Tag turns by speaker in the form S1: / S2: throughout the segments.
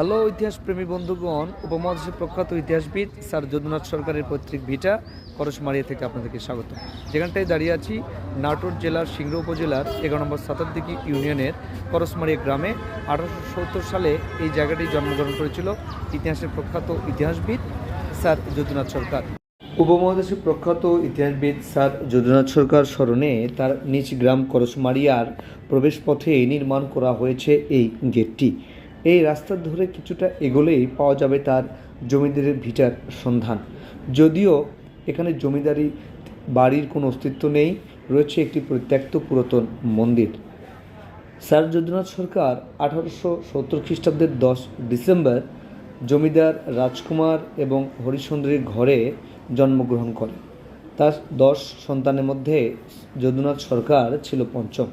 S1: Hello ইতিহাস প্রেমী বন্ধুগণ, উপমহাদেশের প্রখ্যাত ইতিহাসবিদ স্যার যদুনাথ সরকারের পৈতৃক ভিটা, করসমারিয়া থেকে আপনাদেরকে স্বাগত। যেখানটায় দাঁড়িয়ে আছি, নাটোর জেলার সিংড় উপজেলার এগারো নম্বর সাতারদিঘি ইউনিয়নের করসমারিয়া গ্রামে। আঠারোশো সত্তর সালে এই জায়গাটি জন্মগ্রহণ করেছিল ইতিহাসের প্রখ্যাত ইতিহাসবিদ স্যার যদুনাথ সরকার। উপমহাদেশের প্রখ্যাত ইতিহাসবিদ স্যার যদুনাথ সরকার স্মরণে তার নিজ গ্রাম করসমারিয়ার প্রবেশপথে নির্মাণ করা হয়েছে এই গেটটি। এই রাস্তা ধরে কিছুটা এগোলেই পাওয়া যাবে তার জমিদারের ভিটার সন্ধান। যদিও এখানে জমিদারি বাড়ির কোনো অস্তিত্ব নেই, রয়েছে একটি পরিত্যক্ত পুরাতন মন্দির। স্যার যদুনাথ সরকার আঠারোশো সত্তর খ্রিস্টাব্দের দশ ডিসেম্বর জমিদার রাজকুমার এবং হরিশ্চন্দ্রের ঘরে জন্মগ্রহণ করেন তার দশ সন্তানের মধ্যে যদুনাথ সরকার ছিল পঞ্চম।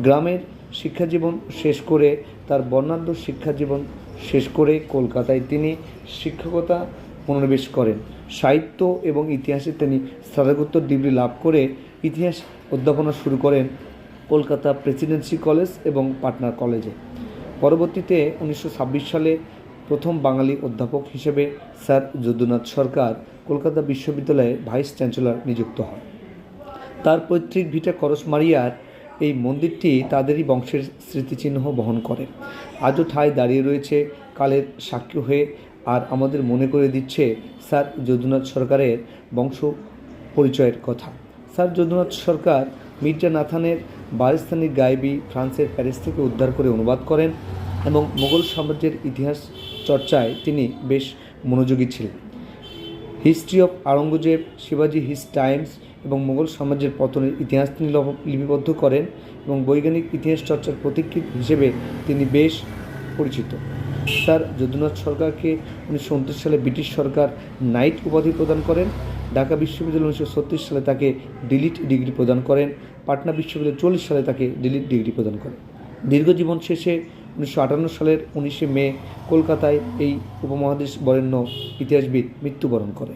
S1: গ্রামের শিক্ষাজীবন শেষ করে, তার বর্ণাঢ্য শিক্ষাজীবন শেষ করে কলকাতায় তিনি শিক্ষকতা মনোনিবেশ করেন। সাহিত্য এবং ইতিহাসে তিনি স্নাতকোত্তর ডিগ্রি লাভ করে ইতিহাস অধ্যাপনা শুরু করেন কলকাতা প্রেসিডেন্সি কলেজ এবং পাটনার কলেজে। পরবর্তীতে উনিশশো ছাব্বিশ সালে প্রথম বাঙালি অধ্যাপক হিসেবে স্যার যদুনাথ সরকার কলকাতা বিশ্ববিদ্যালয়ে ভাইস চ্যান্সেলর নিযুক্ত হন। তার পৈতৃক ভিটা করসমারিয়ার এই মন্দিরটি তাদেরই বংশের স্মৃতিচিহ্ন বহন করে। আজও ঠায় দাঁড়িয়ে রয়েছে কালের সাক্ষী হয়ে আর আমাদের মনে করে দিচ্ছে স্যার যদুনাথ সরকারের বংশ পরিচয়ের কথা। স্যার যদুনাথ সরকার মির্জা নাথানের বারিস্তানি গায়েবী ফ্রান্সের প্যারিস থেকে উদ্ধার করে অনুবাদ করেন এবং মোগল সাম্রাজ্যের ইতিহাস চর্চায় তিনি বেশ মনোযোগী ছিলেন। হিস্ট্রি অফ আওরঙ্গজেব, শিবাজি হিস টাইমস এবং মোগল সাম্রাজ্যের পতনের ইতিহাস তিনি লিপিবদ্ধ করেন এবং বৈজ্ঞানিক ইতিহাস চর্চার প্রতীক্ষিত হিসেবে তিনি বেশ পরিচিত। স্যার যদুনাথ সরকারকে উনিশশো উনত্রিশ সালে ব্রিটিশ সরকার নাইট উপাধি প্রদান করেন, ঢাকা বিশ্ববিদ্যালয় উনিশশো ছত্রিশ সালে তাকে ডিলিট ডিগ্রি প্রদান করেন, পাটনা বিশ্ববিদ্যালয় চল্লিশ সালে তাকে ডিলিট ডিগ্রি প্রদান করেন। দীর্ঘ জীবন শেষে উনিশশো আটান্ন সালের উনিশে মে কলকাতায় এই উপমহাদেশ বরেণ্য ইতিহাসবিদ মৃত্যুবরণ করে।